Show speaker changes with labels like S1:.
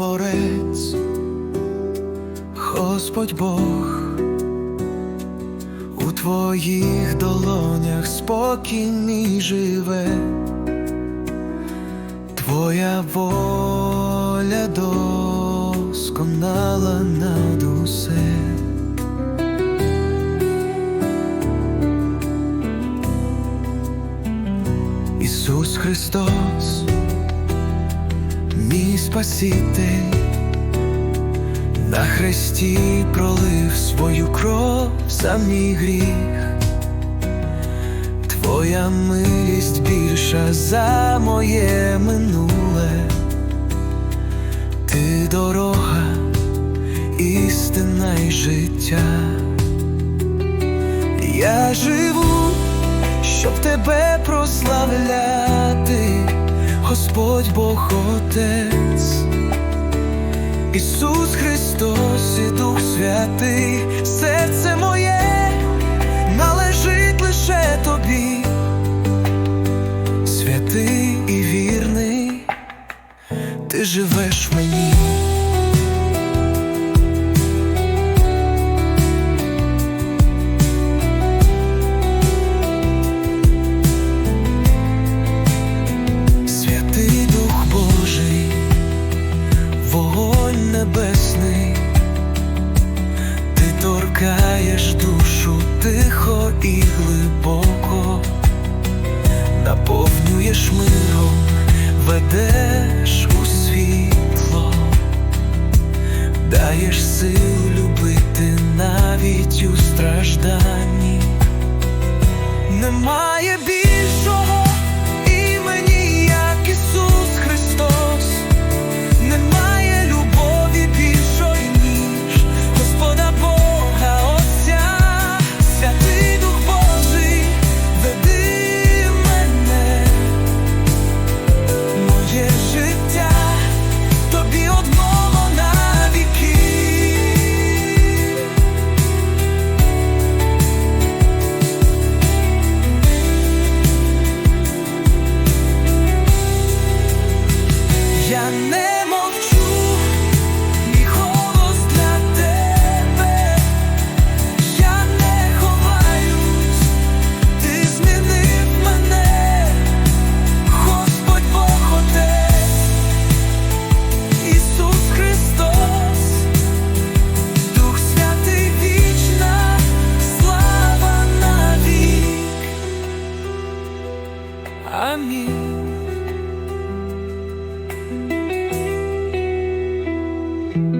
S1: творець, Господь Бог, у твоїх долонях спокійний живе, Твоя воля досконала над усе. Ісус Христос мій Спаситель, на хресті пролив свою кров за мій гріх, Твоя милість більша за моє минуле, ти дорога, істина й життя. Я живу, щоб тебе прославляти, Господь Бог Отець. Ісус Христос і Дух Святий, серце моє належить лише тобі, святий і вірний, ти живеш мені. Торкаєш душу тихо і глибоко, наповнюєш миром, ведеш у світло, даєш сил любити навіть у стражданні. Немає Амінь. thank you